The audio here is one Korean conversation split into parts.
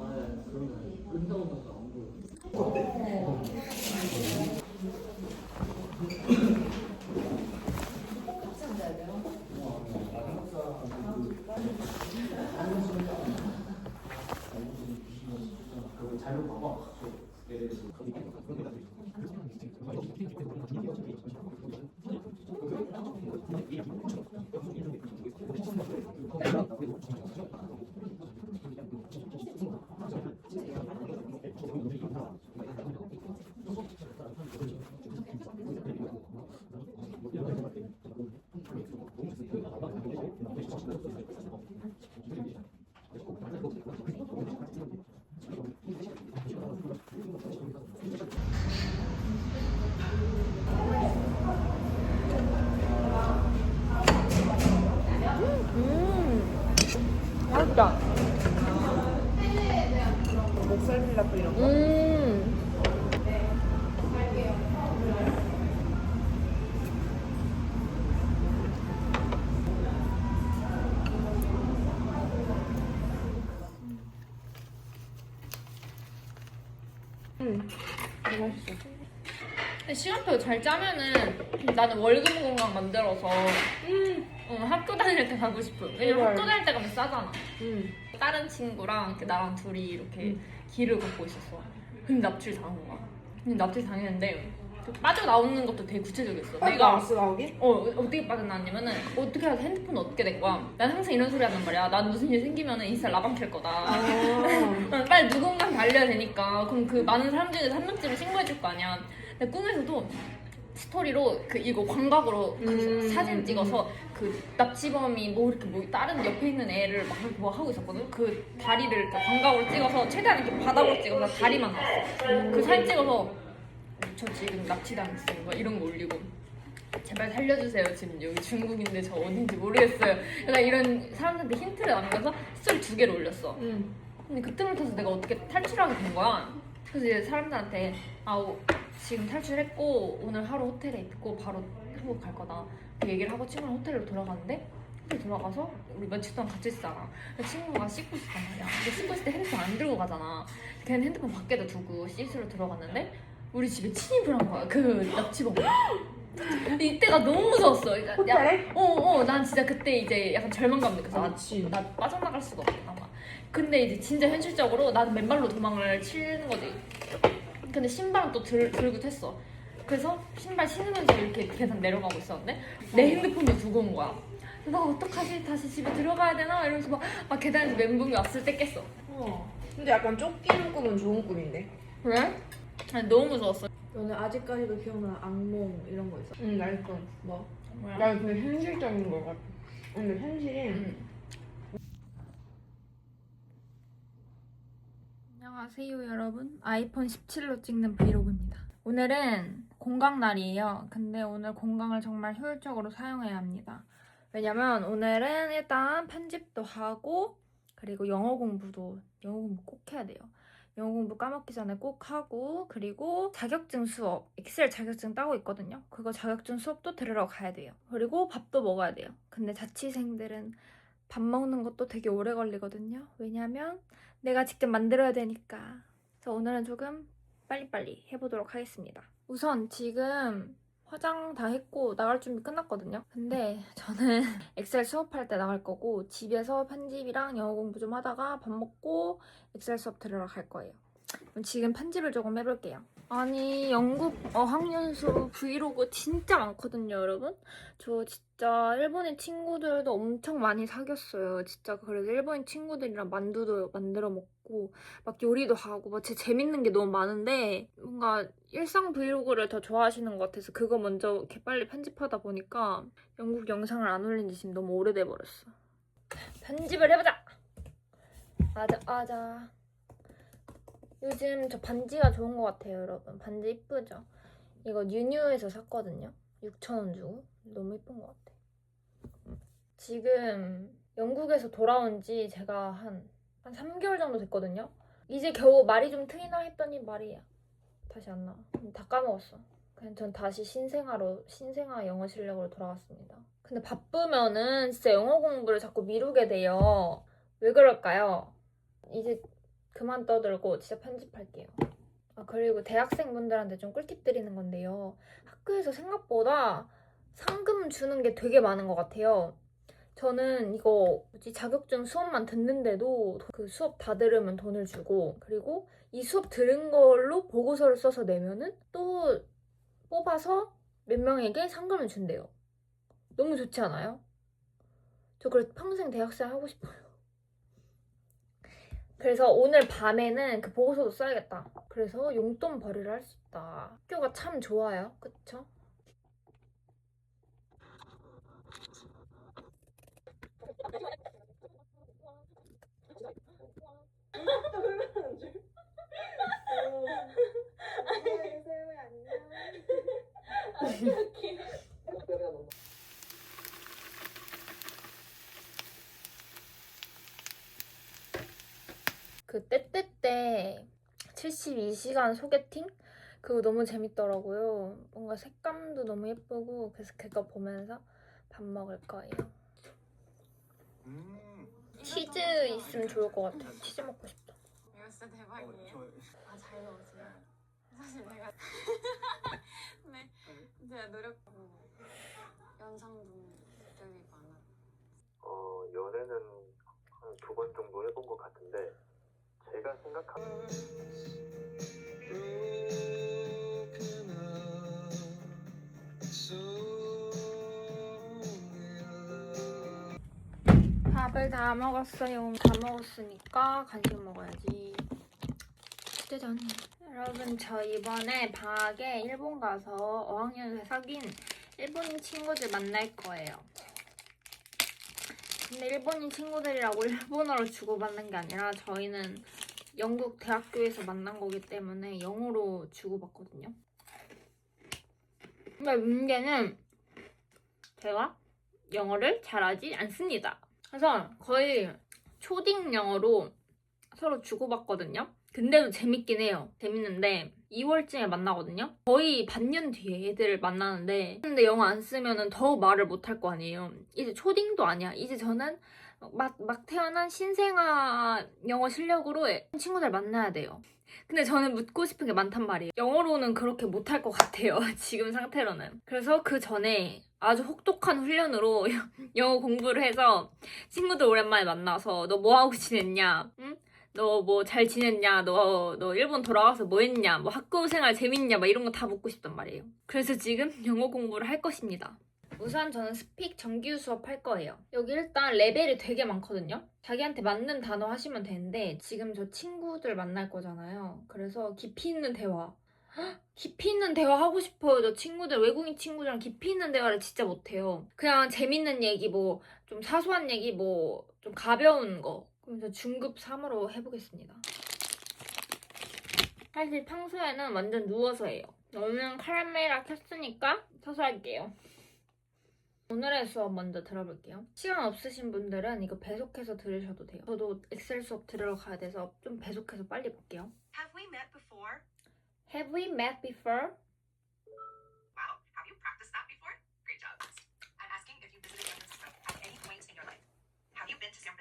아 그런 거 아니에요. 끝나고 나서 안 보여. 그 맛있다. 목살 필라프 이런 거. 음. 음. 근데 시간표 잘 짜면은 나는 월급 공간 만들어서 어, 때 가고 싶어. 왜냐면 제발. 학교 다닐 때 가면 싸잖아. 음. 다른 친구랑 이렇게 나랑 둘이 이렇게 음. 길을 걷고 있었어. 근데 납치를 당한 거야. 근데 납치를 당했는데 그 빠져나오는 것도 되게 구체적이었어. 내가 내가 나왔어 나오기? 어 어떻게 빠져나왔냐면은 어떻게 해서 핸드폰 어떻게 된 거야? 난 항상 이런 소리 하는 말이야. 난 무슨 일 생기면은 인스타 라방 켤 거다. 아. 난 빨리 누군가한테 알려야 되니까 그럼 그 많은 사람 중에서 한 명쯤은 신고해 줄 거 아니야. 근데 꿈에서도 스토리로 그 이거 광각으로 그 음. 사진 찍어서 그 납치범이 뭐 이렇게 뭐 다른 옆에 있는 애를 막뭐 하고 있었거든. 그 다리를 이렇게 광각으로 찍어서 최대한 이렇게 바닥으로 찍어서 다리만 나왔어. 그 사진 찍어서 저 지금 납치당했어요. 막 이런 거 올리고. 제발 살려주세요. 지금 여기 중국인데 저 어딘지 모르겠어요. 약간 이런 사람들한테 힌트를 남겨서 스토리 두 개를 올렸어. 음. 근데 그 틈을 타서 내가 어떻게 탈출하게 된 거야. 그래서 이제 사람들한테 아 오, 지금 탈출했고 오늘 하루 호텔에 있고 바로 한국 갈 거다. 그 얘기를 하고 친구랑 호텔로 돌아가는데 호텔 돌아가서 우리 며칠 동안 같이 있잖아. 친구가 씻고 있었단 말이야. 근데 씻고 있을 때 핸드폰 안 들고 가잖아. 걔는 핸드폰 밖에다 두고 씻으러 들어갔는데 우리 집에 침입을 한 거야. 그 납치범이. 이때가 너무 무서웠어. 그러니까 야, 호텔에? 어, 어, 난 진짜 그때 이제 약간 절망감 느껴서 아, 그치. 나 빠져나갈 수가 없다. 막. 근데 이제 진짜 현실적으로 나는 맨발로 도망을 치는 거지. 근데 신발은 또 들, 들고 했어. 그래서 신발 신으면서 이렇게 계단 내려가고 있었는데 내 핸드폰도 두고 온 거야. 그래서 나 어떡하지? 다시 집에 들어가야 되나? 이러면서 막, 막 계단에서 멘붕이 왔을 때 깼어. 어. 근데 약간 쫓기는 꿈은 좋은 꿈인데. 왜? 아니, 너무 무서웠어. 너는 아직까지도 기억나는 악몽 이런 거 있어? 응, 나 있어. 뭐? 뭐야? 나 그게 현실적인 거 같아. 근데 현실이 음. 안녕하세요 여러분. 아이폰 17로 찍는 브이로그입니다. 오늘은 공강 날이에요. 근데 오늘 공강을 정말 효율적으로 사용해야 합니다. 왜냐면 오늘은 일단 편집도 하고 그리고 영어 공부도 영어 공부 꼭 해야 돼요. 영어 공부 까먹기 전에 꼭 하고 그리고 자격증 수업 엑셀 자격증 따고 있거든요. 그거 자격증 수업도 들으러 가야 돼요. 그리고 밥도 먹어야 돼요. 근데 자취생들은 밥 먹는 것도 되게 오래 걸리거든요. 왜냐면 내가 직접 만들어야 되니까. 그래서 오늘은 조금 빨리빨리 해보도록 하겠습니다. 우선 지금 화장 다 했고 나갈 준비 끝났거든요. 근데 저는 엑셀 수업할 때 나갈 거고 집에서 편집이랑 영어 공부 좀 하다가 밥 먹고 엑셀 수업 들으러 갈 거예요. 지금 편집을 조금 해볼게요. 아니 영국 어학연수 브이로그 진짜 많거든요 여러분? 저 진짜 일본인 친구들도 엄청 많이 사귀었어요. 진짜 그래서 일본인 친구들이랑 만두도 만들어 먹고 막 요리도 하고 막 진짜 재밌는 게 너무 많은데 뭔가 일상 브이로그를 더 좋아하시는 것 같아서 그거 먼저 이렇게 빨리 편집하다 보니까 영국 영상을 안 올린 지 지금 너무 오래돼 버렸어. 편집을 해보자! 아자 아자 요즘 저 반지가 좋은 것 같아요, 여러분. 반지 이쁘죠? 이거 뉴뉴에서 샀거든요. 6,000원 주고. 너무 이쁜 것 같아. 지금 영국에서 돌아온 지 제가 한, 한 3개월 정도 됐거든요. 이제 겨우 말이 좀 트이나 했더니 말이 다시 안 나와. 다 까먹었어. 그냥 전 다시 신생아로, 신생아 영어 실력으로 돌아갔습니다. 근데 바쁘면은 진짜 영어 공부를 자꾸 미루게 돼요. 왜 그럴까요? 이제 그만 떠들고 진짜 편집할게요. 아, 그리고 대학생분들한테 좀 꿀팁 드리는 건데요. 학교에서 생각보다 상금 주는 게 되게 많은 것 같아요. 저는 이거 뭐지 자격증 수업만 듣는데도 그 수업 다 들으면 돈을 주고 그리고 이 수업 들은 걸로 보고서를 써서 내면은 또 뽑아서 몇 명에게 상금을 준대요. 너무 좋지 않아요? 저 그래서 평생 대학생 하고 싶어요. 그래서 오늘 밤에는 그 보고서도 써야겠다. 그래서 용돈 벌이를 할 수 있다. 학교가 참 좋아요. 그쵸? 그 때때때 72시간 소개팅? 그거 너무 재밌더라고요. 뭔가 색감도 너무 예쁘고 그래서 그거 보면서 밥 먹을 거예요. 치즈 있으면 좋을 것 같아요. 치즈 먹고 싶다. 이거 진짜 대박이에요. 아잘 넣었어요. 사실 내가 네 제가 노력하고 연상분들이 많아. 어, 연애는 한 두 번 정도 해본 것 같은데 제가 생각하는 밥을 다 먹었어요. 다 먹었으니까 간식 먹어야지. 짜잔. 여러분 저 이번에 방학에 일본 가서 어학연수 사귄 일본인 친구들 만날 거예요. 근데 일본인 친구들이라고 일본어로 주고받는 게 아니라 저희는 영국 대학교에서 만난 거기 때문에 영어로 주고받거든요. 근데 문제는 제가 영어를 잘하지 않습니다. 그래서 거의 초딩 영어로 서로 주고받거든요. 근데도 재밌긴 해요. 재밌는데 2월쯤에 만나거든요. 거의 반년 뒤에 애들을 만나는데 근데 영어 안 쓰면은 더 말을 못 할 거 아니에요. 이제 초딩도 아니야. 이제 저는 막, 막 태어난 신생아 영어 실력으로 애- 친구들 만나야 돼요. 근데 저는 묻고 싶은 게 많단 말이에요. 영어로는 그렇게 못할 것 같아요. 지금 상태로는. 그래서 그 전에 아주 혹독한 훈련으로 영어 공부를 해서 친구들 오랜만에 만나서 너 뭐 하고 지냈냐? 응? 너 뭐 잘 지냈냐? 너, 너 일본 돌아가서 뭐 했냐? 뭐 학교 생활 재밌냐? 막 이런 거 다 묻고 싶단 말이에요. 그래서 지금 영어 공부를 할 것입니다. 우선 저는 스픽 정규 수업 할 거예요. 여기 일단 레벨이 되게 많거든요. 자기한테 맞는 단어 하시면 되는데 지금 저 친구들 만날 거잖아요. 그래서 깊이 있는 대화. 헉, 깊이 있는 대화 하고 싶어요. 저 친구들, 외국인 친구들이랑 깊이 있는 대화를 진짜 못해요. 그냥 재밌는 얘기, 뭐, 좀 사소한 얘기, 뭐, 좀 가벼운 거. 그럼 저 중급 3으로 해보겠습니다. 사실 평소에는 완전 누워서 해요. 오늘은 카라멜라 켰으니까 서서 할게요. 오늘의 수업 먼저 들어볼게요. 시간 없으신 분들은 이거 배속해서 들으셔도 돼요. 저도 엑셀 수업 들으러 가야 돼서 좀 배속해서 빨리 볼게요. Have we met before? Have we met before?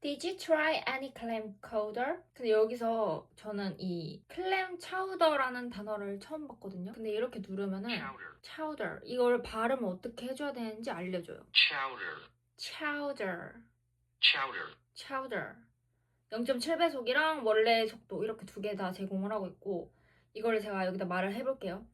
Did you try any clam chowder? 근데 여기서 저는 이 클램 차우더라는 단어를 처음 봤거든요. 근데 이렇게 누르면은 Chowder. 이걸 발음을 어떻게 해줘야 되는지 알려줘요. Chowder. chowder, Chowder. chowder. 0.7배속이랑 원래 속도 이렇게 두 개 다 제공을 하고 있고 이거를 제가 여기다 말을 해볼게요.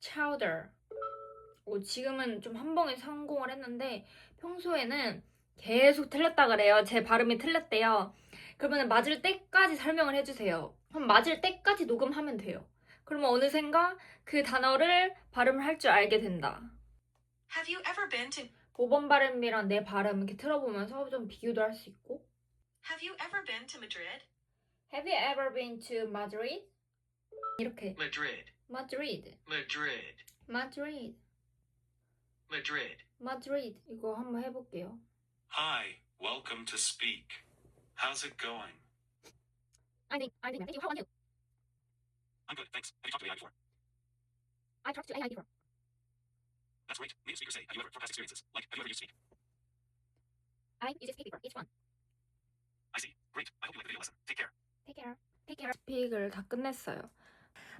chowder. 오, 지금은 좀 한 번에 성공을 했는데 평소에는 계속 틀렸다 그래요. 제 발음이 틀렸대요. 그러면 맞을 때까지 설명을 해주세요. 그럼 맞을 때까지 녹음하면 돼요. 그러면 어느샌가 그 단어를 발음을 할 줄 알게 된다. Have you ever been to 5번 발음이랑 내 발음 이렇게 틀어보면서 좀 비교도 할 수 있고. Have you ever been to Madrid? Have you ever been to Madrid? 이렇게 Madrid. Madrid, Madrid. Madrid, Madrid. Madrid 이거 한번 해볼게요. Hi, welcome to Speak. How's it going? I think I think how are you? I'm good, thanks. Have you talked to AI before? I talked to AI before. That's great. Native speakers say, have you ever, from past experiences, like, have you ever used Speak? I use speak before each one. I see. Great. I hope you like the video lesson. Take care. Take care. Take care. 스픽을 다 끝냈어요.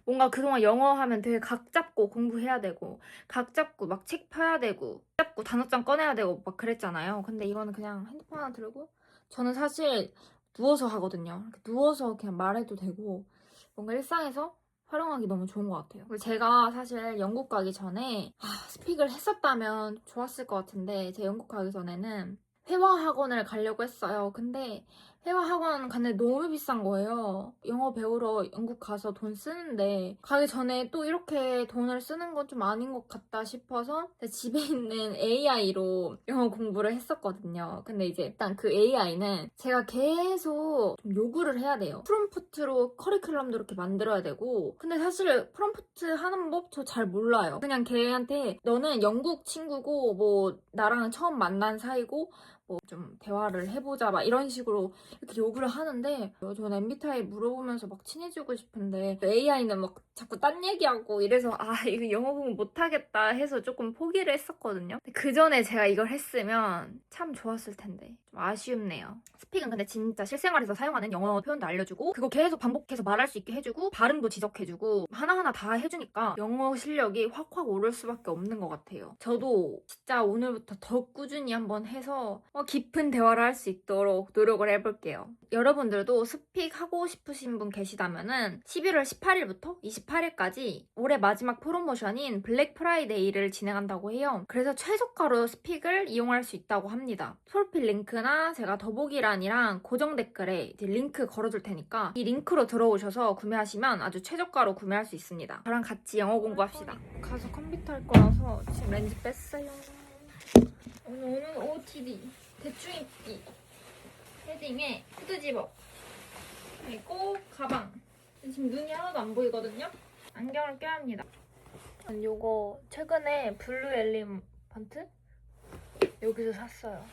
뭔가 그동안 영어 하면 되게 각 잡고 공부해야 되고 각 잡고 막 책 펴야 되고 잡고 단어장 꺼내야 되고 막 그랬잖아요. 근데 이거는 그냥 핸드폰 하나 들고 저는 사실 누워서 하거든요. 누워서 그냥 말해도 되고 뭔가 일상에서 활용하기 너무 좋은 것 같아요. 제가 사실 영국 가기 전에 아, 스픽을 했었다면 좋았을 것 같은데 제가 영국 가기 전에는 회화 학원을 가려고 했어요. 근데 회화 학원 갔는데 너무 비싼 거예요. 영어 배우러 영국 가서 돈 쓰는데 가기 전에 또 이렇게 돈을 쓰는 건 좀 아닌 것 같다 싶어서 집에 있는 AI로 영어 공부를 했었거든요. 근데 이제 일단 그 AI는 제가 계속 좀 요구를 해야 돼요. 프롬프트로 커리큘럼도 이렇게 만들어야 되고 근데 사실 프롬프트 하는 법 저 잘 몰라요. 그냥 걔한테 너는 영국 친구고 뭐 나랑 처음 만난 사이고 뭐 좀 대화를 해보자 막 이런 식으로 이렇게 요구를 하는데 어, 저는 MBTI 물어보면서 막 친해지고 싶은데 AI는 막 자꾸 딴 얘기하고 이래서 아 이거 영어 공부 못하겠다 해서 조금 포기를 했었거든요. 그 전에 제가 이걸 했으면 참 좋았을 텐데 좀 아쉬움네요. 스픽은 근데 진짜 실생활에서 사용하는 영어 표현도 알려주고 그거 계속 반복해서 말할 수 있게 해주고 발음도 지적해주고 하나하나 다 해주니까 영어 실력이 확확 오를 수밖에 없는 것 같아요. 저도 진짜 오늘부터 더 꾸준히 한번 해서 어, 깊은 대화를 할 수 있도록 노력을 해볼게요. 여러분들도 스픽 하고 싶으신 분 계시다면은 11월 18일부터 28일까지 올해 마지막 프로모션인 블랙 프라이데이를 진행한다고 해요. 그래서 최저가로 스픽을 이용할 수 있다고 합니다. 프로필 링크 나 제가 더보기란이랑 고정 댓글에 링크 걸어줄 테니까 이 링크로 들어오셔서 구매하시면 아주 최저가로 구매할 수 있습니다. 저랑 같이 영어 공부합시다. 가서 컴퓨터 할 거라서 지금 렌즈 뺐어요. 오늘은 OOTD 대충 입기. 헤딩에 후드 집업 그리고 가방. 지금 눈이 하나도 안 보이거든요? 안경을 껴야 합니다. 요거 최근에 블루 엘리펀트? 여기서 샀어요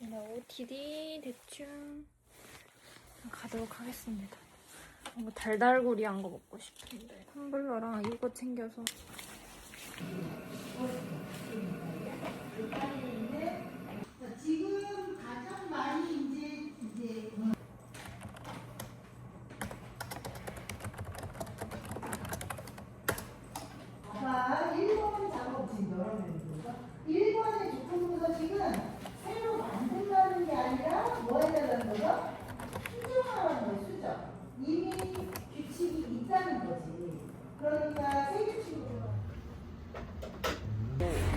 오늘 OOTD 대충 가도록 하겠습니다. 뭔가 달달구리한 거 먹고 싶은데. 텀블러랑 이거 챙겨서 자, 1번 작업 지금 열어드립니다. 1번의 조건부서식은 새로 만든다는 게 아니라 뭐 해달라는 거죠? 수정하라는 거예요, 수정. 이미 규칙이 있다는 거지. 그러니까 새 규칙으로.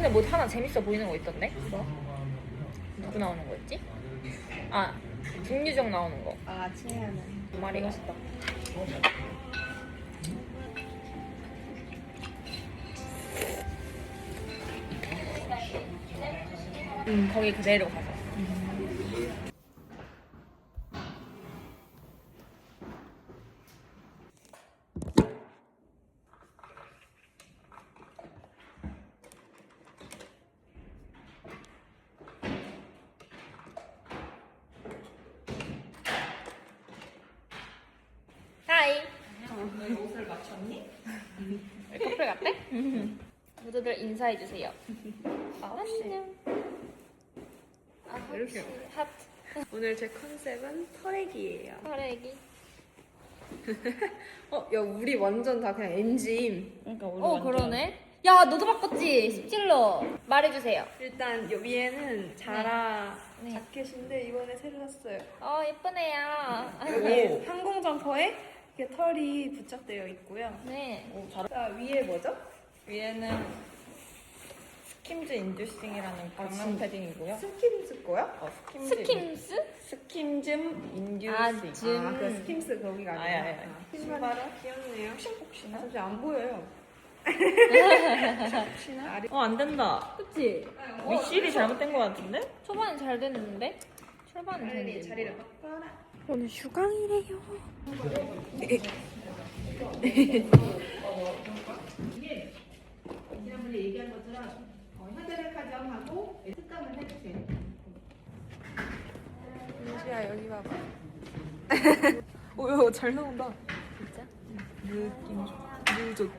근데 뭐 하나 재밌어 보이는 거 있던데? 뭐? 누구 나오는 거였지? 아 김유정 나오는 거. 아, 친해하는. 말이 맛있다. 음 거기 그대로 가서. 너 옷을 맞췄니? 커플 같대? 모두들 인사해 주세요. 안녕. 아, 이렇게 하트. 오늘 제 컨셉은 털애기예요. 털애기. 어, 야, 우리 완전 다 그냥 엔짐. 그러니까 어 그러네. 야 너도 바꿨지? 습질러. 말해주세요. 일단 요 위에는 자라 네. 자켓인데 이번에 새로 샀어요. 어 예쁘네요. 여기 항공 점퍼에 이렇게 털이 부착되어 있고요. 네. 자, 위에 뭐죠? 위에는 스킴즈 인듀싱이라는 아, 강남 패딩이고요. 스킨즈 거야? 어, 스킴즈. 스킴스? 스킴즘 인듀싱. 아, 즘. 아, 그 스킨스 거기가 아니, 아니라. 아니, 아니. 아, 신발은 귀엽네요. 혹시나? 잠시 안 보여요. 어, 안 된다. 그치? 윗실이 잘못된 것 같은데? 초반엔 잘 됐는데? 초반은 빨리 됐는데. 자리를 바꿔라. 오늘 휴강이래요. 지난번에 얘기한 것처럼 어, 현대를 가정하고 특감을 해주세요. 민지야, 여기 봐봐. 오, 야, 잘 나온다. 진짜? 느낌 좋. 누 좋.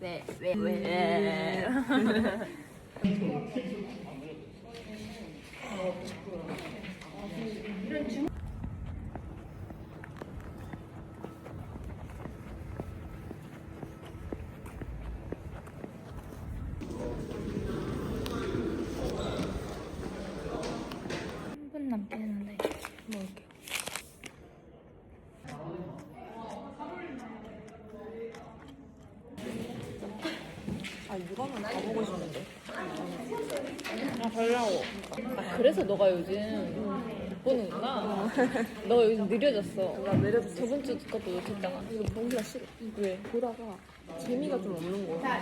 왜, 왜, 왜. 한분 남겠는데 먹을게요. 아 이거는 가보고 싶은데. 아 달라고. 아 그래서 너가 요즘 못 보는구나. 너가 요즘 느려졌어. 나 내려줬어. 저번 주 것도 놓쳤잖아. 이거 보기가 싫어. 왜? 보다가 재미가 좀 없는 거야.